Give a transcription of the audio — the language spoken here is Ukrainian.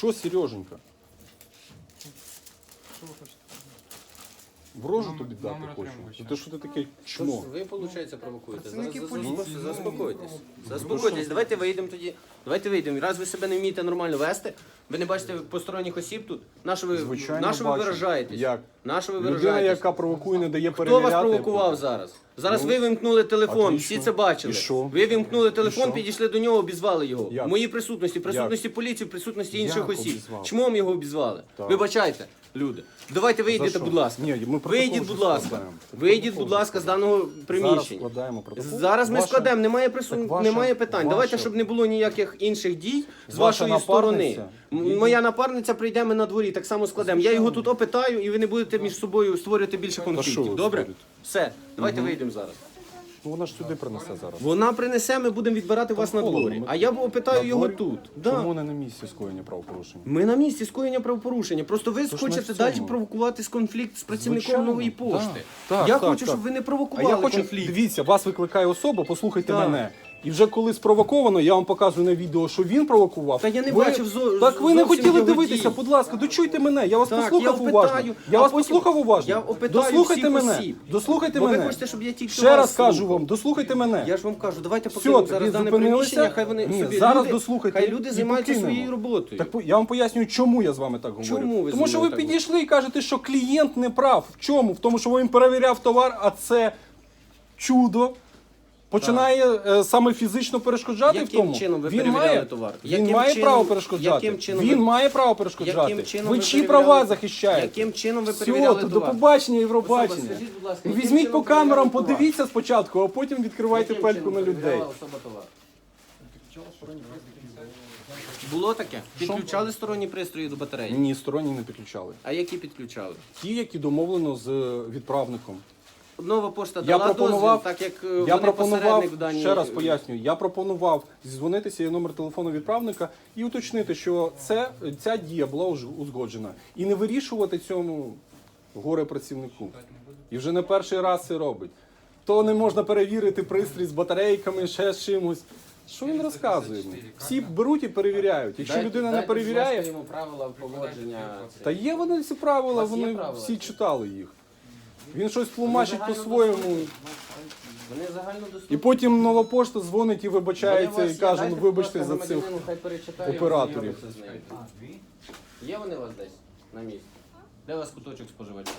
Що, Сереженька? Що ви хочете? В рожу Номер- тобі дати номер хочу. отримувача. Ну ти що ти таке чмо? ви, виходить, провокуєте? Зараз Працівники зас- поліції, ну, заспокойтесь. ну, Заспокойтесь, давайте вийдемо тоді. Давайте вийдемо. Раз ви себе не вмієте нормально вести, ви не бачите посторонніх осіб тут. На що ви, Звичайно, на що ви бачу. виражаєтесь? Як? На що ви Людина, виражаєтесь? яка провокує, не дає Хто перевіряти. вас провокував зараз? Зараз Ну, ви вимкнули телефон, отлично. всі це бачили. І що? Ви вимкнули телефон, що? підійшли до нього, обізвали його. Як? В моїй присутності, присутності поліції, присутності інших Як осіб. обізвали? Чмом його обізвали. Так. Вибачайте, люди. Давайте вийдіть, будь ласка. Ні, ми Вийдіть, будь ласка. Вийдіть, будь ласка, з даного Зараз приміщення. складаємо протокол. Зараз ми Ваша- складемо, немає прису... Ваша- немає питань. ваша- Давайте, щоб не було ніяких інших дій з Ваша вашої сторони. М- Моя напарниця прийде ми на дворі, так само складемо. Я його тут опитаю, і ви не будете між собою створювати більше що конфліктів. Добре? створюєте? Все, давайте вийдемо зараз. Ну вона ж сюди принесе зараз. Вона принесе, ми будемо відбирати вас на холодно, дворі. ми- А я опитаю його тут. Да. Чому не на місці скоєння правопорушення? Ми на місці скоєння правопорушення. Просто ви ж хочете далі провокувати конфлікт з працівником Звичайно, нової пошти. так, я так, хочу, так. щоб ви не А провокували я хочу, конфлікт. дивіться, вас викликає особа, послухайте Так. мене. І вже коли спровоковано, я вам показую на відео, що він провокував. Та я не Ви- бачив зо- Так ви не хотіли дивитися, дій. будь ласка, дочуйте мене. Я вас Так, послухав я уважно. опитаю, Я вас потім- послухав уважно. я опитаю дослухайте всіх мене. осіб. Дослухайте Бо ви хочете, щоб я тільки Ще раз кажу вам, дослухайте мене. Я ж вам кажу, давайте покинемо зараз дане приміщення, хай вони Ні, собі зараз люди, дослухайте хай люди займаються своєю роботою. Так я вам пояснюю, чому я з вами так говорю. Чому ви Тому що ви підійшли і кажете, що клієнт не прав. В чому? В тому, що він перевіряв товар, а це чудо. Починає е, саме фізично перешкоджати в Яким тому. чином ви він перевіряли має, товар? Він Яким має чином- право перешкоджати. яким чином він ви- має право перешкоджати. Яким чином ви ви чиї перевіряли- права захищаєте? Яким чином ви Все, перевіряли то до товар? побачення, Особа, скажіть, будь ласка, яким Візьміть чином по камерам, перевіряли товар? подивіться спочатку, а потім відкривайте Яким пельку чином на людей. перевіряла особа товар? Було таке? Підключали сторонні пристрої до батареї? Ні, сторонні не підключали. А які підключали? Ті, які домовлено з е, відправником. Нова пошта Я дала пропонував, дозвіл, так як е, я вони пропонував, посередник в даній... ще раз пояснюю, я пропонував зізвонитися є номер телефону відправника і уточнити, що це, ця дія була уж- узгоджена. І не вирішувати цьому горе працівнику. І вже не перший раз це робить. То не можна перевірити пристрій з батарейками, ще з чимось. Що він розказує? мені? Всі беруть і перевіряють. Якщо Дайте- людина не дайте, будь перевіряє, йому правила поводження. та є вони ці правила, У вас є вони правила? всі читали їх. Він щось тлумачить по-своєму. Вони загально доступні. І потім нова пошта дзвонить і вибачається і каже, ну вибачте за цих. операторів. Є вони у вас десь на місці? Де у вас куточок споживача?